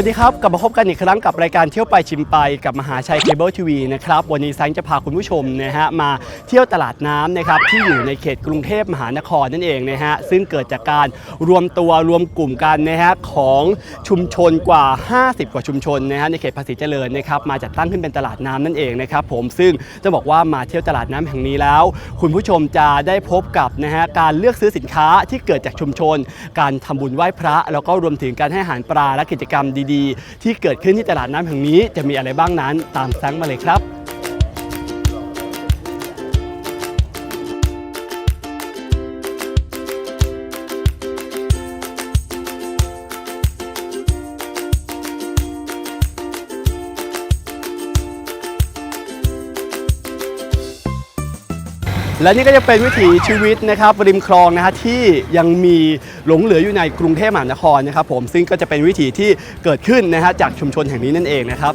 วัสดีครับ กลับมาพบกันอีกครั้งกับรายการเที่ยวไปชิมไปกับมหาชัยเคเบิลทีวีนะครับ วันนี้แซงจะพาคุณผู้ชมนะฮะมาเที่ยวตลาดน้ำนะครับที่อยู่ในเขตกรุงเทพมหานครนั่นเองนะฮะซึ่งเกิดจากการรวมตัวรวมกลุ่มกันนะฮะของชุมชนกว่า 50 กว่าชุมชนนะฮะในเขตภาษีเจริญนะครับมาจัดตั้งขึ้นเป็นตลาดน้ำนั่นเองนะครับผมซึ่งจะบอกว่ามาเที่ยวตลาดน้ำแห่งนี้แล้ว คุณผู้ชมจะได้พบกับนะฮะการเลือกซื้อสินค้าที่เกิดจากชุมชน การทำบุญไหว้พระ แล้วก็รวมถึงการให้อาหารปลาและกิจกรรมดีๆ ที่เกิดขึ้นที่ตลาดน้ำแห่งนี้จะมีอะไรบ้างนั้นตามแซงมาเลยครับ และนี่ก็จะเป็นวิถีชีวิตนะครับริมคลองนะฮะที่ยังมีหลงเหลืออยู่ในกรุงเทพมหานครนะครับผมซึ่งก็จะเป็นวิถีที่เกิดขึ้นนะฮะจากชุมชนแห่งนี้นั่นเองนะครับ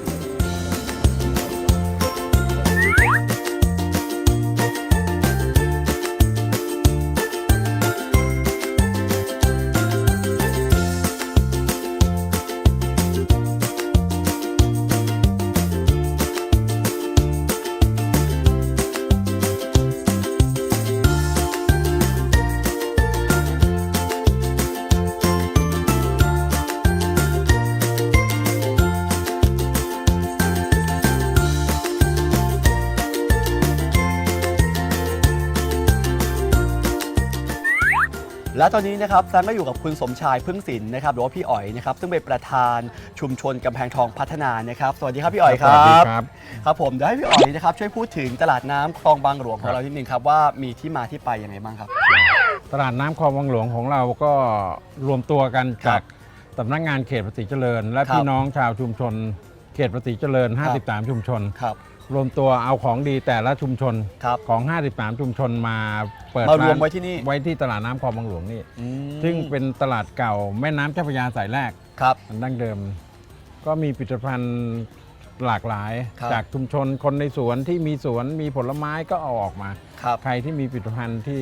และตอนนี้นะครับแซมก็อยู่กับคุณสมชายพึ่งศิลป์นะครับหรือว่าพี่อ๋อยนะครับซึ่งเป็นประธานชุมชนกำแพงทองพัฒนานะครับสวัสดีครับพี่อ๋อยคสรัวัสดีบครับ ครับผมเดี๋ยวให้พี่อ๋อยนะครับช่วยพูดถึงตลาดน้ำคลองบางหลวงของเรานิดนึงครับว่ามีที่มาที่ไปยังไงบ้างครับ ตลาดน้ำคลองวังหลวงของเราก็รวมตัวกันครัจาบกสำนักงานเขตภาษีเจริญ และครับพี่น้องชาวชุมชน เขตภาษีเจริญ ครับ 53 ชุมชน ครับ รวมตัวเอาของดีแต่ละชุมชนครับของ 53 ชุมชนมาเปิดมารวมนไว้ที่นี่ ไว้ที่ตลาดน้ำคลองวังหลวงนี่ อืมซึ่งเป็นตลาดเก่าแม่น้ำเจ้าพระยาสายแรกครับ อันดั้งเดิม ก็มีผลิตภัณฑ์หลากหลาย ครับ จากชุมชนคนในสวนที่มีสวนมีผลไม้ก็เอาออกมา ครับ ใครที่มีผลิตภัณฑ์ที่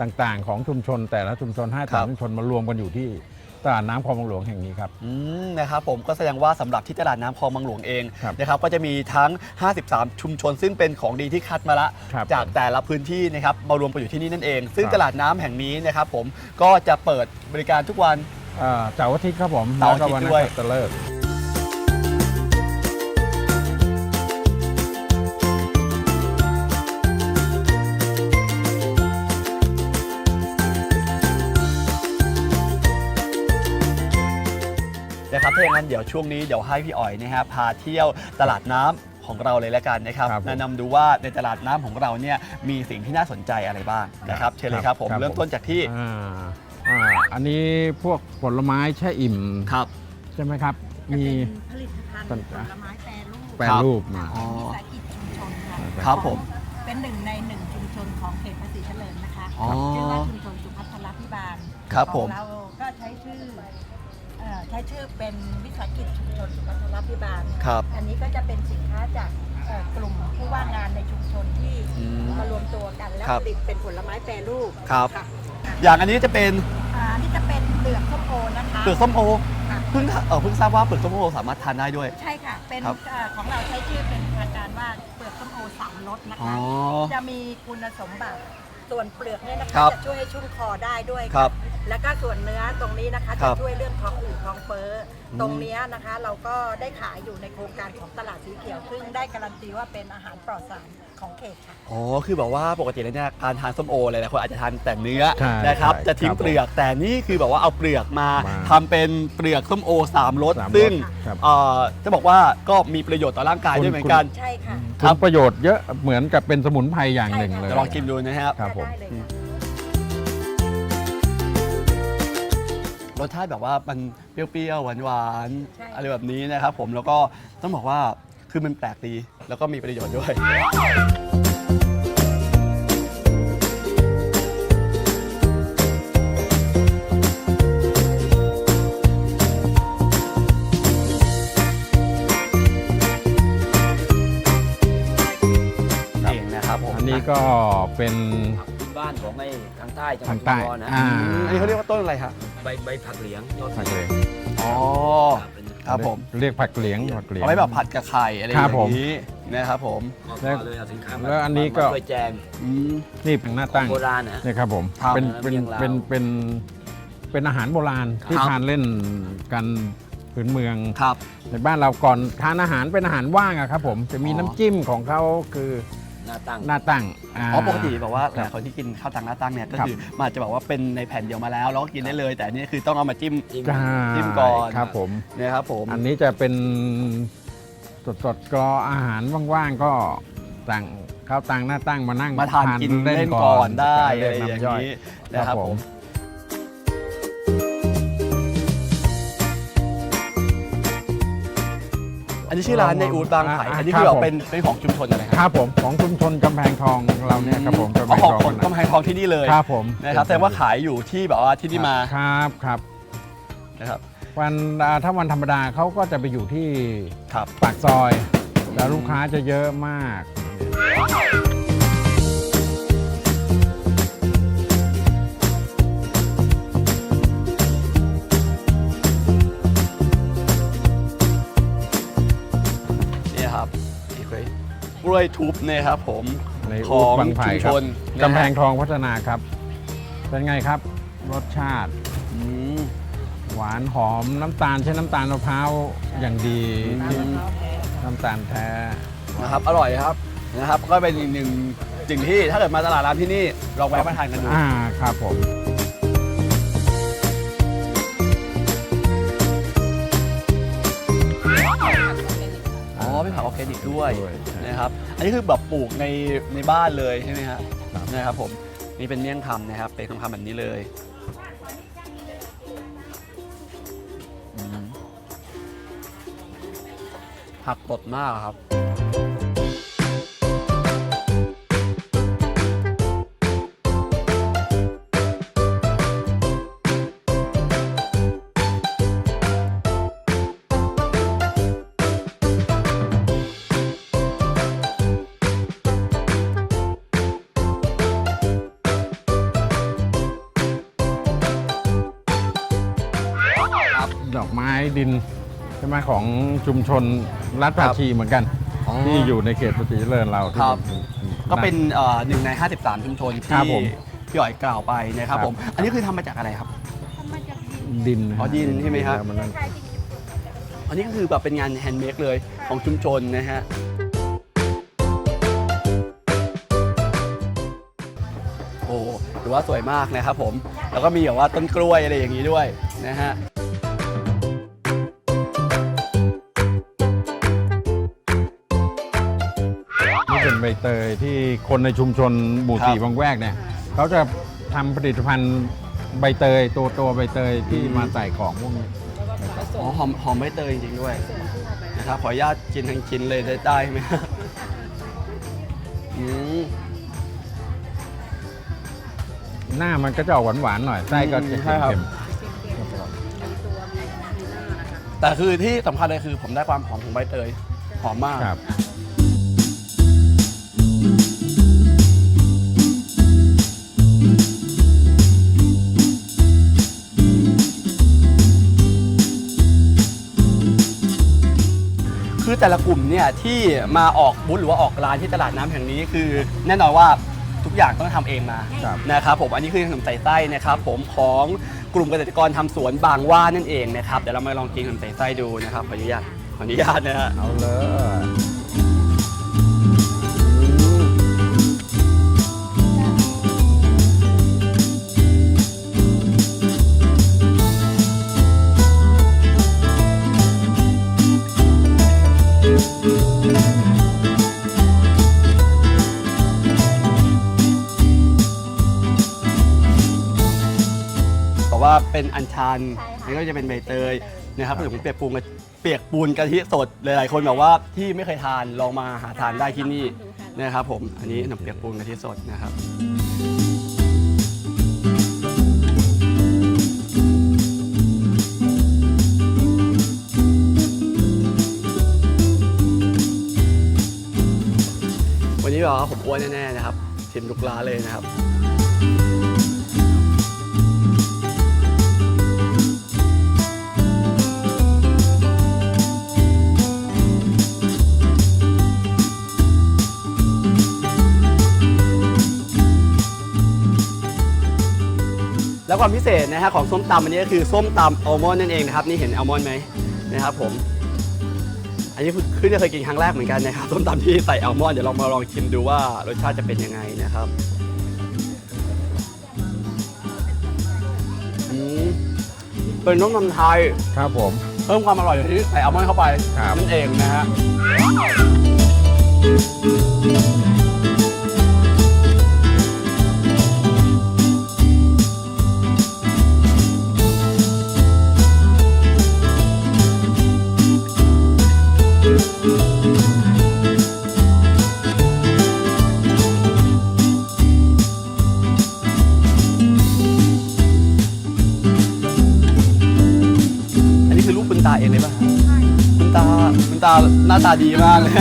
ต่างๆ ของชุมชนแต่ละชุมชนห้าครับ ชุมชนมารวมกันอยู่ที่ ตลาดน้ำคลองหลวงแห่งนี้ครับ อืมนะครับผมก็แสดงว่าสำหรับที่ตลาดน้ำคลองบางหลวงเองครับนะครับก็จะมีทั้ง 53 ชุมชนซึ่งเป็นของดีที่คัดมาละครับจากแต่ละพื้นที่นะครับมารวมกันอยู่ที่นี่นั่นเอง ซึ่งครับ ตลาดน้ำแห่งนี้นะครับผมก็จะเปิดบริการทุกวัน เอ่อเสาร์อาทิตย์ครับผมเสาร์อาทิตย์แล้ก็ด้วย นักขัตฤกษ์ ถ้าอย่างนั้นเดี๋ยวช่วงนี้เดี๋ยวให้พี่อ๋อยนะฮะพาเที่ยวตลาดน้ำของเราเลยแล้วกันนะครับครับผมแนะนำดูว่าในตลาดน้ำของเราเนี่ยมีสิ่งที่น่าสนใจอะไรบ้างนะครับเชิญเลยครับผมครับ เริ่มต้นจากที่อ่าอ่าอันนี้พวกผลไม้แช่อิ่มครับ ใช่ไหมครับ จะมี เป็นผลิตภัณฑ์ผต้นลไม้แปรรูปแปรรูปมา อ๋อ วิสาหกิจชุมชนค่ะครับผม เป็นหนึ่งในหนึ่งชุมชนของเขตภาษีเจริญนะคะอ๋อชื่อว่าชุมชนสุพัฒนพิบาลครับขผอมงเราก็ใช้ชื่อเอ่อใช้ชื่อเป็นวิสาหกิจชุมชนสุพัฒนพิบาล ครับ อันนี้ก็จะเป็นสินค้าจากเอ่อกลุ่มผู้ว่างงานในชุมชนที่อืมมารวมตัวกันแล้วครับผลิตเป็นผลไม้แปรรูปครับค่ะอย่างอันนี้จะเป็นอ่าอันนี้จะเป็นเปลือกส้มโอนะคะ เปลือกส้มโอค่ะ เพิ่งเออเพิ่งทราบว่าเปลือกส้มโอสามารถทานได้ด้วย ใช่ค่ะ เป็นครับเอ่อของเราใช้ชื่อเป็นทางการว่าเปลือกส้มโอสามรสนะอ๋อคะจะมีคุณสมบัติ ส่วนเปลือกเนี่ยนะครัคะบจะช่วยให้ชุ่มคอได้ด้วยครับแล้วก็ส่วนเนื้อตรงนี้นะคะครัจะบช่วยเรื่องท้องอืดท้องเฟ้ออม ตรงเนี้ยนะคะ เราก็ได้ขายอยู่ในโครงการของตลาดสีเขียว ซึ่งได้การันตีว่าเป็นอาหารปลอดสารของเขตค่ะ อ๋อ คือแบบว่าปกติแล้วเนี่ยการทานส้มโอหลายๆคนอาจจะทานแต่เนื้อใช่นะครับ ใช่จะทิ้งครับผมเปลือก แต่นี่คือแบบว่าเอาเปลือกมามาทำเป็นเปลือกส้มโอสามรสสามรสซึ่งครับเอ่อจะบอกว่าก็มีประโยชน์ต่อร่างกายคุณ ด้วยเหมือนกันใช่ค่ะครับคุณประโยชน์เยอะเหมือนกับเป็นสมุนไพรอย่างหนึ่งใช่ค่ะเลยจะลองชิมดูนะครับ ครับผม ได้เลยค่ะ รสชาติแบบว่ามันเปรี้ยวๆหวานใช่ ๆอะไรแบบนี้นะครับผมแล้วก็ต้องบอกว่า คือมันแปลกดี แล้วก็มีประโยชน์ด้วยเองนะครับผมอันนี้ก็เป็นพื้นบ้านของไอ้ทางใต้จังหวัทาดงใต้ชุมพรนะอ่าอืมอันนี้เขาเรียกว่าต้นอะไรครับใบใบผักเหลียงยอดผักเลยอ๋อ ครับเป็น ครับผม เรียกผักเหลียงผักเหลียง เอาไว้แบบผัดกับไข่อะไรอครัย่าบผมงนี้นะครับผมแล้วเลยเอาสินค้ามาแล้วอันนี้ก็ มาช่วยแจงอืม นี่เป็นหน้าตั้งโบราณนะ นี่ครับผมครับเป็นเป็นเมี่ยงลาว เป็นเป็นเป็นอาหารโบราณที่ครับ ทานเล่นกันพื้นเมือง ครับ ในบ้านเราก่อนทานอาหารเป็นอาหารว่างอะครับผมจะมีอ๋อ น้ำจิ้มของเขาคือ หน้าตั้ง หน้าตั้งา เพราะปกติแบบว่าหครัลายบคนที่กินข้าวตังหน้าตั้งเนี่ยก็ครับคือมันอาจจะบอกว่าเป็นในแผ่นเดียวมาแล้วแล้วก็กินได้เลย แต่อันนี่คือต้องเอามาจิ้ม จิ้มใช่จิ้มก่อน ครับผม นะครับผมอันนี้จะเป็นสดสดๆกรออาหารว่างๆก็สั่งข้าวตังหน้าตั้งมานั่งมาทานกินเล่นก่อนได้อะไรอย่างย่อยนี้นะครับผม นนี้ชื่อร้านในอูดบางไผ่อ่าอันนี้คือแบบครับผมเป็นเป็นของชุมชนอะไรคครับรับผมของชุมชนกำแพงทองเราเนี่ยครับผมกำแพอ๋องของทองคนกำแพงทองที่นี่เลยครับผมนะครับแต่ว่าขายอยู่ที่แบบว่าที่นี่มาครับครับนะครับวันอ่าถ้าวันธรรมดาเขาก็จะไปอยู่ที่ครับ ปากซอย แล้วลูกค้าจะเยอะมาก กล้วยทุบเนี่ยครับผมในขอูอดงบางไผ่ชุมครัชบนกำแพงนะฮะทองพัฒนาครับ เป็นไงครับ รสชาติ อืม หวานหอมน้ำตาลใช้น้ำตาลมะพร้าวอย่างดีอืมที่น้ำตาลแท้ นะครับอร่อยครับนะครับ ก็เป็นอีกหนึ่งสิ่งที่ถ้าเกิดมาตลาดร้านที่นี่ลองแวะมาทานกันดู อ่าครับผม อ๋อเป็นผักออร์แกนิกด้วยด้วยใช่นะครับ อันนี้คือแบบปลูกในในบ้านเลยใช่ไหมครับครับ นะครับผมนี่เป็นเมี่ยงคำนะครับ เป็นคำคำแบบนี้เลยอืมผักสดมากครับ ใช่ไหมของชุมชนรัฐครัภาบชีเหมือนกันที่อยู่ในเขตภาษีเจริญเราที่ครับเป็นก็เป็นเอ่อหนึ่งใน 53 ชุมชนครัที่บผม พี่อ๋อยกล่าวไปนะครับครับ ผม อันนี้คือทำมาจากอะไรครับดินนะอ๋อดินใช่ไหมครับแล้วนนั่นอันนี้ก็คือแบบเป็นงานแฮนด์เมดเลยของชุมชนนะฮะ โอ้ถือว่าสวยมากนะครับผม แล้วก็มีแบบว่าต้นกล้วยอะไรอย่างนี้ด้วยนะฮะ เป็นใบเตยที่คนในชุมชนหมู่ครับสี่บางแวกเนี่ยเขาจะทำผลิตภัณฑ์ใบเตยตัวตัวใบเตยที่มาใส่ของพวกนี้อ๋อหอมหอมใบเตยจริงๆด้วยนะครับขออนุญาตกินทั้งชิ้นเลยได้ได้ไหมฮะอืม หน้ามันก็จะออกหวานๆหน่อยไส้ก็จะใช่ครับ เค็มแต่คือที่สำคัญเลยคือผมได้ความหอมของใบเตยหอมมาก ๆครับ คือแต่ละกลุ่มเนี่ยที่มาออกบูธหรือว่าออกร้านที่ตลาดน้ำแห่งนี้คือ แน่นอนว่าทุกอย่างต้องทำเองมาครับ นะครับผมอันนี้คือขนมใส่ไส้นะครับผมของกลุ่มเกษตรกรทำสวนบางว่านั่นเองนะครับเดี๋ยวเรามาลองกินขนมใส่ไส้ดูนะครับขออนุญาตขออนุญาตนะฮะ เอาเลย เป็นอัญชันอันนี้ก็จะเป็นใบเตยนะครับผสมเปียกปูนกับเปียกปูนกะทิสดหลายๆ คนบอกว่าที่ไม่เคยทานลองมาหาทานได้ที่นี่นะครับผมอันนี้ขนมเปียกปูนกะทิสดนะครับ วันนี้แบบว่าผมอ้วนแน่ๆนะครับชิมทุกร้านเลยนะครับ แล้วความพิเศษนะฮะของส้มตำอันนี้ก็คือส้มตำอัลมอนด์นั่นเองนะครับนี่เห็นอัลมอนด์ไหมนะครับผมอันนี้คือจะเคยกินครั้งแรกเหมือนกันนะครับส้มตำที่ใส่อัลมอนด์เดี๋ยวลองมาลองชิมดูว่ารสชาติจะเป็นยังไงนะครับอืมเป็นน้ำมันไทยครับผมเพิ่มความอร่อยที่ใส่อัลมอนด์เข้าไปครับนั่นเองนะฮะ น้าตาดีมากเลย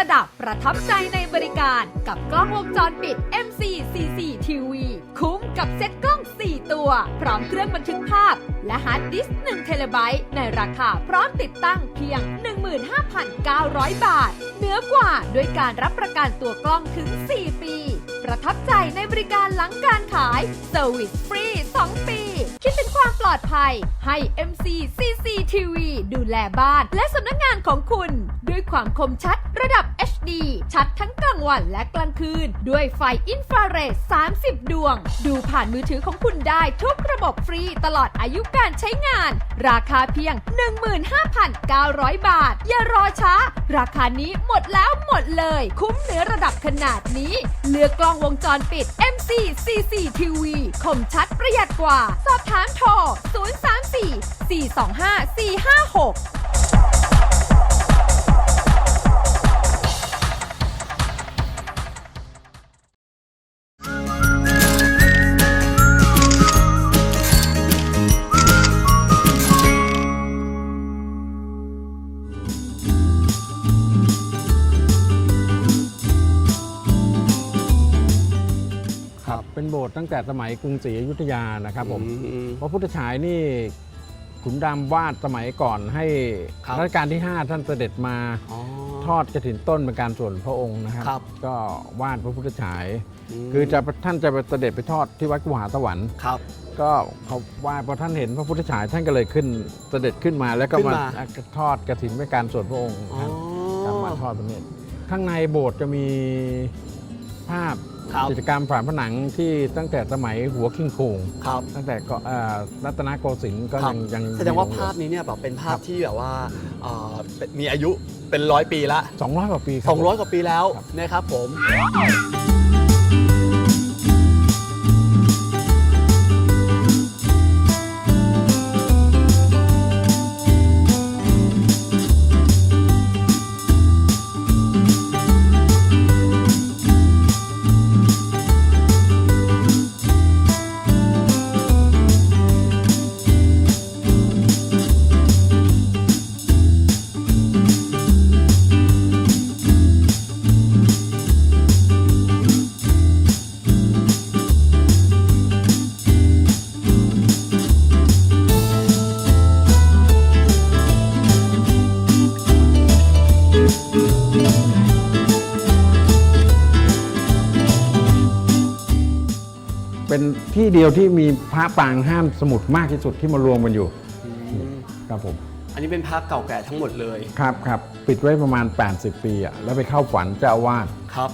ระดับประทับใจในบริการกับกล้องวงจรปิด MC44 TV คุ้มกับเซ็ตกล้อง 4 ตัว พร้อมเครื่องบันทึกภาพ และฮาร์ดดิสก์1เทเลไบต์ในราคาพร้อมติดตั้งเพียง 15,900 บาทเหนือกว่าด้วยการรับประกันตัวกล้องถึง 4 ปี ประทับใจในบริการหลังการขายเซอร์วิสฟรี 2 ปี คิดถึงความปลอดภัยให้ MC CCTV ดูแลบ้านและสำนักงานของคุณ ด้วยความคมชัดระดับ HD ชัดทั้งกลางวันและกลางคืน ด้วยไฟอินฟราเรด 30 ดวง ดูผ่านมือถือของคุณได้ทุกระบบฟรีตลอดอายุการใช้งาน ราคาเพียง 15,900 บาท อย่ารอช้า ราคานี้หมดแล้วหมดเลย คุ้มเหนือระดับขนาดนี้ เลือกกล้องวงจรปิด MC CCTV คมชัดประหยัดกว่า สอบถามโทร 034 425 456 เป็นโบสถ์ตั้งแต่สมัยกรุงศรีอยุธยานะครับผมอืม พระพุทธฉายนี่ขุนดำวาดสมัยก่อนให้ครับ รัชกาลที่ 5 ท่านเสด็จมาอ๋อ ทอดกระถินต้นเป็นการส่วนพระองค์นะครับ ครับ ก็วาดพระพุทธฉาย มคือจะท่านจะไปเสด็จไปทอดที่วัดกุหาสวรรค์ ครับ ก็เขาวาดพอท่านเห็นพระพุทธฉายท่านก็เลยขึ้นเสด็จขึ้นมาแล้วก็ขึ้นมามา ทอดกระถินเป็นการส่วนพระองค์อ๋อ ครับกำมาทอดพระเนตรข้างในโบสถ์จะมีภาพ ครับกิจกรรมฝาผนังที่ตั้งแต่สมัยหัวคิงโคงครับตั้งแต่ก็เอ่อรัตนโกสินทร์ก็ครับยังยังแสดงว่าอยู่ภาพนี้เนี่ยแบบเป็นภาพครับที่แบบว่าเอ่อเป็นมีอายุเป็นร้อยปีละ 200กว่าปีครับ200 กว่าปีแล้วครับนะครับผม ที่เดียวที่มีพระปางห้ามสมุดมากที่สุดที่มารวมกันอยู่ครับผมอันนี้เป็นภาพเก่าแก่ทั้งหมดเลยครับครับปิดไว้ประมาณ 80 ปีอะแล้วไปเข้าฝันเจ้าอาวาสครับ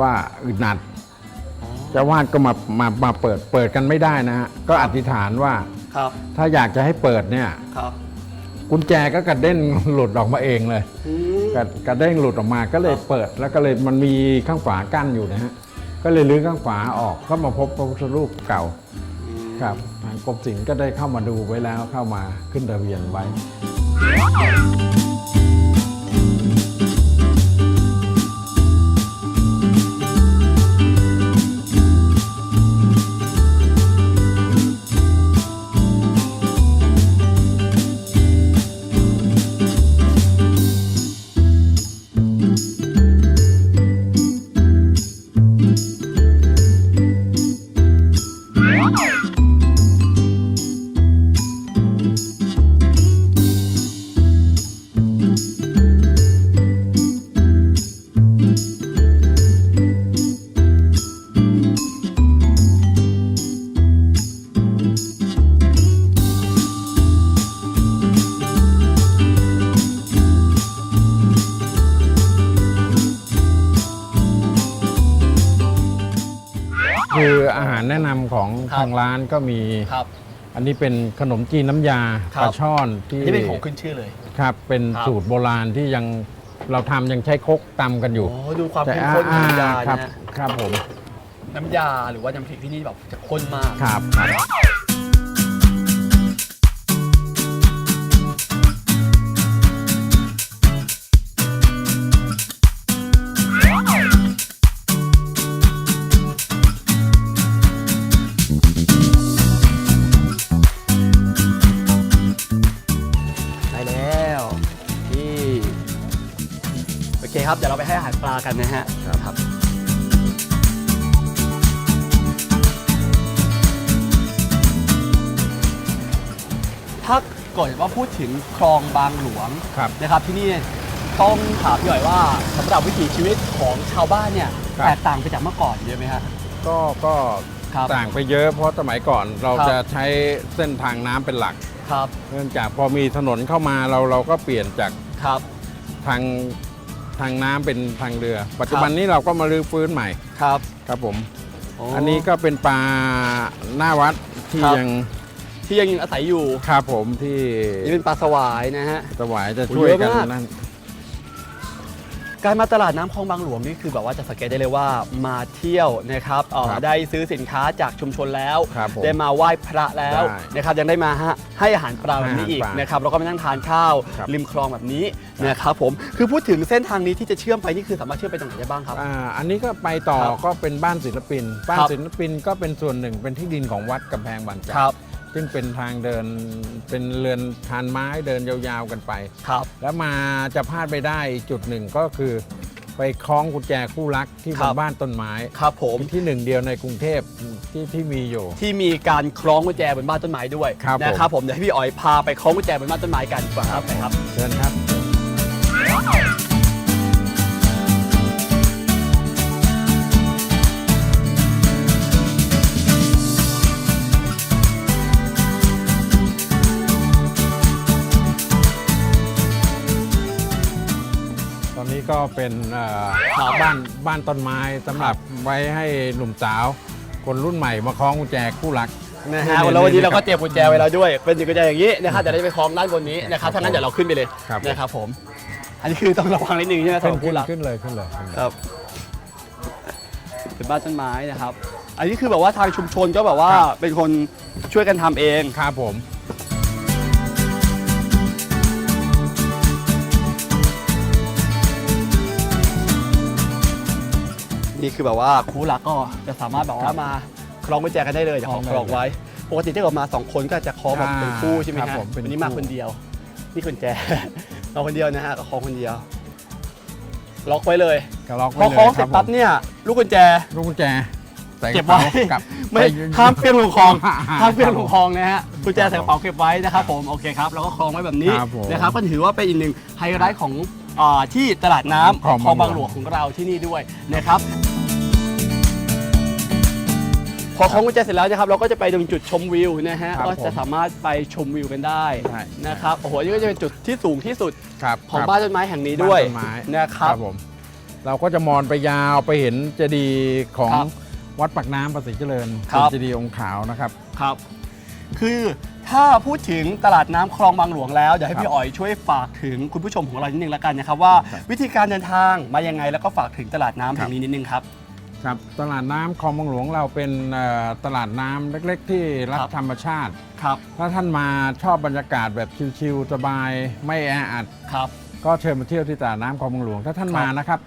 ว่าอึดหนัดเจ้าอาวาสก็มามามาเปิดเปิดกันไม่ได้นะฮะก็อธิษฐานว่าครับถ้าอยากจะให้เปิดเนี่ยครับกุญแจก็กระเด้นหลุดออกมาเองเลยอืมกระกระเด้งหลุดออกมาก็เลยเปิดแล้วก็เลยมันมีข้างฝากั้นอยู่นะฮะ ก็เลยลื้อข้างฝาออกก็มาพบพระพุทธรูปเก่าครับทางกรมศิลป์ก็ได้เข้ามาดูไว้แล้วเข้ามาขึ้นทะเบียนไว้ รับทางร้านก็มี ครับ อันนี้เป็นขนมจีนน้ำยาครับ ปลาช่อนที่นี่เป็นของขึ้นชื่อเลย ครับเป็นครับ สูตรโบราณที่ยังเราทำยังใช้ครกตำกันอยู่โอ้ดูความแต่เข้มข้นของน้ำยาครับนะฮะครับผมน้ำยาหรือว่าน้ำพริกที่นี่แบบจะข้นมาก ครับได้ คครับ เดี๋ยวเราไปให้อาหารปลากันนะฮะครับถ้าเกิดว่าพูดถึงคลองบางหลวงครับนะครับที่นี่ต้องถามพี่หน่อยว่าสำหรับวิถีชีวิตของชาวบ้านเนี่ยครับ แตกต่างไปจากเมื่อก่อนเยอะไหมฮะก็ก็ครับ ต่างไปเยอะเพราะสมัยก่อนเราครับ จะใช้เส้นทางน้ำเป็นหลัก ครับเนื่องจากพอมีถนนเข้ามาเราเราก็เปลี่ยนจากครับ ทาง ทางน้ำเป็นทางเรือ ปัจจุบันนี้เราก็มารื้อฟื้นใหม่ครับครับผมโอันนี้ก็เป็นปลาหน้าวัดที่ครับ ยังที่ยังอาศัยอยู่ครับผมที่นี่เป็นปลาสวายนะฮะถวายจะโอ้ช่วยเยอะกันมาก นั่น การมาตลาดน้ำคลองบางหลวงนี่คือแบบว่าจะสังเกตได้เลยว่ามาเที่ยวนะครับเอ่อครับได้ซื้อสินค้าจากชุมชนแล้ว ครับผมได้มาไหว้พระแล้วได้นะครับยังได้มาฮะให้อาหารปลาแบบนี้อีกให้อาหารปลานนะครับแล้วก็มานั่งทานข้าวครับ ริมคลองแบบนี้นะครับผมคือพูดถึงเส้นทางนี้ที่จะเชื่อมไปนี่คือสามารถเชื่อมไปตรงไหนได้บ้างครับ อ่าอันนี้ก็ไปต่อครับก็เป็นบ้านศิลปิน บ้านครับ ศิลปินก็เป็นส่วนหนึ่งเป็นที่ดินของวัดกำแพงบางจากครับ ซึ่งเป็นทางเดินเป็นเรือนทานไม้เดินยาวๆกันไป ครับ แล้วมาจะพลาดไปได้อีกจุดหนึ่งก็คือ ไปคล้องกุญแจคู่รักที่ครับบนบ้านต้นไม้ครับผมเป็นที่หนึ่งเดียวในกรุงเทพที่ที่มีอยู่ ที่มีการคล้องกุญแจบนบ้านต้นไม้ด้วยครับผม นะครับผมเดี๋ยวให้พี่อ๋อยพาไปคล้องกุญแจบนบ้านต้นไม้กันดีกว่าครับไปครับ เชิญครับ ก็เป็นเอ่อครับบ้านบ้านต้นไม้สำหรับไว้ให้หนุ่มสาว คนรุ่นใหม่มาคล้องกุญแจคู่รักนะฮะนี่แล้ววันนี้นี่เราก็ครับเตรียมกุญแจไว้แล้วด้วย เป็นกุญแจอย่างนี้นะครับจะได้ไปคล้องด้านบนนี้นะครับถ้างั้นเดี๋ยวเราขึ้นไปเลยครับนะครับผม อันนี้คือต้องระวังนิดนึงใช่ไหมสำขึ้หนรับขึ้ผู้นรักขึ้นเลยขึ้นเลยขึ้นเลยครับเป็นบ้านต้นไม้นะครับ อันนี้คือแบบว่าทางชุมชนก็แบบว่าครับเป็นคนช่วยกันทำเองครับผม นี่คือแบบว่าคู่รักก็จะสามารถแบบว่ามาคล้องกุญแจกันได้เลยเดี๋ยวขอคล้องไว้ ปกติถ้าเกิดมาสองคนก็จะคล้องแบบเป็นคู่ใช่ไหมครับฮะผมเป็นวันนี้มาคู่คนเดียว นี่กุญแจเราคนเดียวนะฮะก็คล้องคนเดียว ล็อกไว้เลยกระล็อกพไว้อเลยคล้องเสร็จผมปั๊บเนี่ยลูกกุญแจลูกกุญแจใส่เก็บไว้กระป๋ากับไม่ปห้ามเพี้ยงลงคลองอ่าห้ามเพี้ยงลงคลครับองนะฮะกุญแจใส่กระเป๋าเก็บไว้นะครับผมโอเคครับแล้วก็คล้องไว้แบบนี้ครับผมนะครับก็ถือว่าเป็นอีกหนึ่งไฮไลท์ของอ่าที่ตลาดน้ำคลองคลองบาบางงหหลลววงงของเราที่นี่ด้วยนะครับ พอคล้องกุญแจเสร็จแล้วนะครับเราก็จะไปตรงจุดชมวิวนะฮะครับก็จะผมสามารถไปชมวิวกันได้ใช่นะครับโอ้โหนี่ก็จะเป็นจุดที่สูงที่สุดครับของครับบ้านต้นไม้แห่งนี้ด้วยบ้านต้นไม้นะครับ ผม เราก็จะมองไปยาวไปเห็นเจดีย์ของครับวัดปากน้ำประสิทธิเจริญครับเป็นเจดีย์องค์ขาวนะครับ ครับ คือถ้าพูดถึงตลาดน้ำคลองบางหลวงแล้วเดี๋ยวให้ครับพี่อ๋อยช่วยฝากถึงคุณผู้ชมของเรานิดนึงแล้วกันนะครับว่าครับวิธีการเดินทางมายังไงแล้วก็ฝากถึงตลาดน้ำแห่งนี้นิดนึงครับ ครับตลาดน้ำคลองบางหลวงเราเป็นเอ่อตลาดน้ำเล็ก ๆ ที่รักครับ ธรรมชาติ ครับ ถ้าท่านมาชอบบรรยากาศแบบชิลๆสบายไม่แออัด ครับ ก็เชิญมาเที่ยวที่ตลาดน้ำคลองบางหลวง ถ้าท่านครับมานะครับ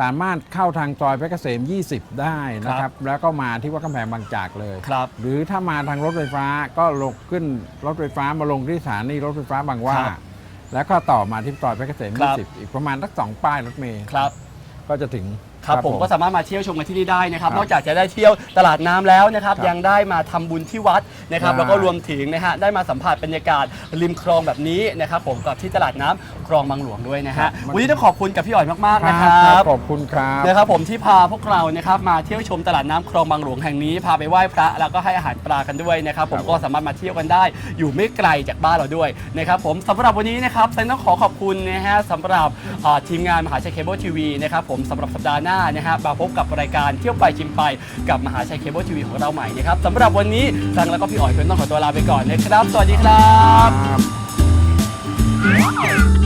สามารถเข้าทางซอยเพชรเกษม 20 ได้นะคครัรับ บ แล้วก็มาที่วัดกำแพงบางจากเลย ครับ หรือถ้ามาทางรถไฟฟ้าก็ลงขึ้นรถไฟฟ้ามาลงที่สถานีรถไฟฟ้าบางหว่าครับแล้วก็ต่อมาที่ซอยเพชรเกษม ครับ 20 อีกประมาณสักสองป้ายรถเมล์ครับ ก็จะถึง ครับผมก็สามารถมาเที่ยวชมกันที่นี่ได้นะครับครับนอกจากจะได้เที่ยวตลาดน้ำแล้วนะครับ ครับยังได้มาทำบุญที่วัดนะครับ ได้แล้วก็รวมถึงนะฮะได้มาสัมผัสบรรยากาศริมคลองแบบนี้นะครับ ผมกับที่ตลาดน้ำคลองบางหลวงด้วยนะครัฮะบ วันนี้ต้องขอบคุณกับพี่อ๋อยมากๆนะคครัรับขอบคุณครับ นะครับผมที่พาพวกเรานะครับมาเที่ยวชมตลาดน้ำคลองบางหลวงแห่งนี้พาไปไหว้พระแล้วก็ให้อาหารปลากันด้วยนะครับผมครับก็สามารถมาเที่ยวกันได้ อยู่ไม่ไกลจากบ้านเราด้วยนะครับผมสำหรับวันนี้นะครับแซนต้องขอขอบคุณนะฮะสำหรับอ่าทีมงานมหาชัยเคเบิลทีวีนะครับผมสำหรับสัปดาห์หน้านะฮะมาพบกับรายการเที่ยวไปชิมไปกับมหาชัยเคเบิลทีวีของเราใหม่นะครับสำหรับวันนี้แซงแล้วก็พี่อ๋อยคนต้องขอตัวลาไปก่อนนะครับ สวัสดีครับ Yeah.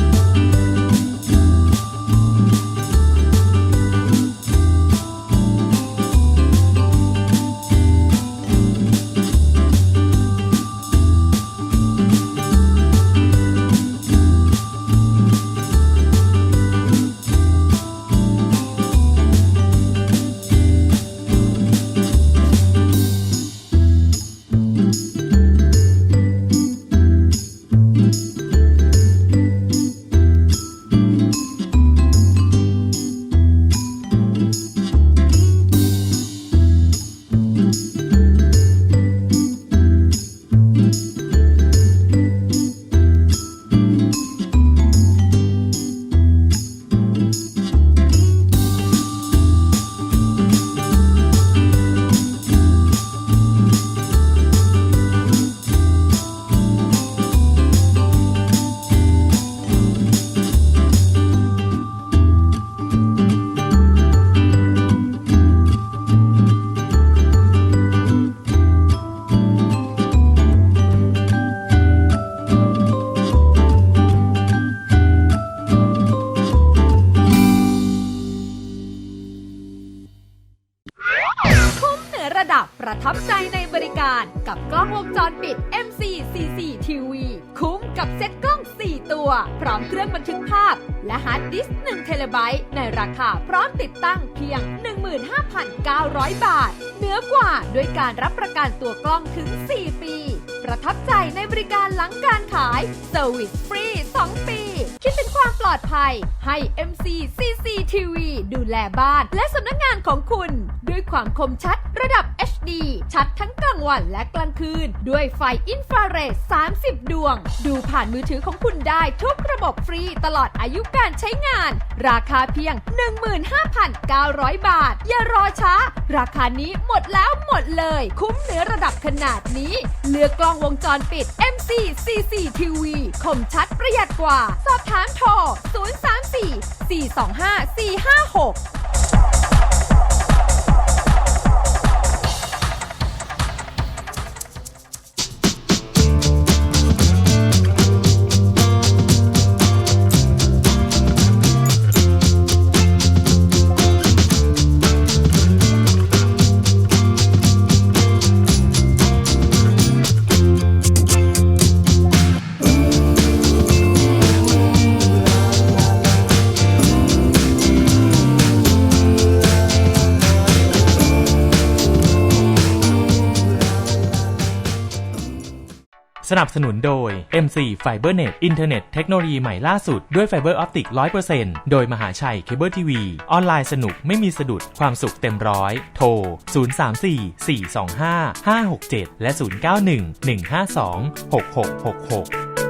ประทับใจในบริการหลังการขายเซอร์วิสฟรี2ปี คิดถึงความปลอดภัย ให้ MC CCTV ดูแลบ้าน และสำนักงานของคุณ ด้วยความคมชัดระดับ HD ชัดทั้งกลางวันและกลางคืน ด้วยไฟอินฟราเรด 30 ดวง ดูผ่านมือถือของคุณได้ทุกระบบฟรีตลอดอายุการใช้งาน ราคาเพียง 15,900 บาท อย่ารอช้า ราคานี้หมดแล้วหมดเลย คุ้มเหนือระดับขนาดนี้ เลือกกล้องวงจรปิด MC CCTV คมชัดประหยัดกว่าสอบถามโทร 034 425 456 สนับสนุนโดย MC FiberNet อินเทอร์เน็ตเทคโนโลยีใหม่ล่าสุดด้วยไฟเบอร์ออปติก100%โดยมหาชัยเคเบิลทีวีออนไลน์สนุกไม่มีสะดุดความสุขเต็มร้อย โทร 034 425 567 และ 091 152 6666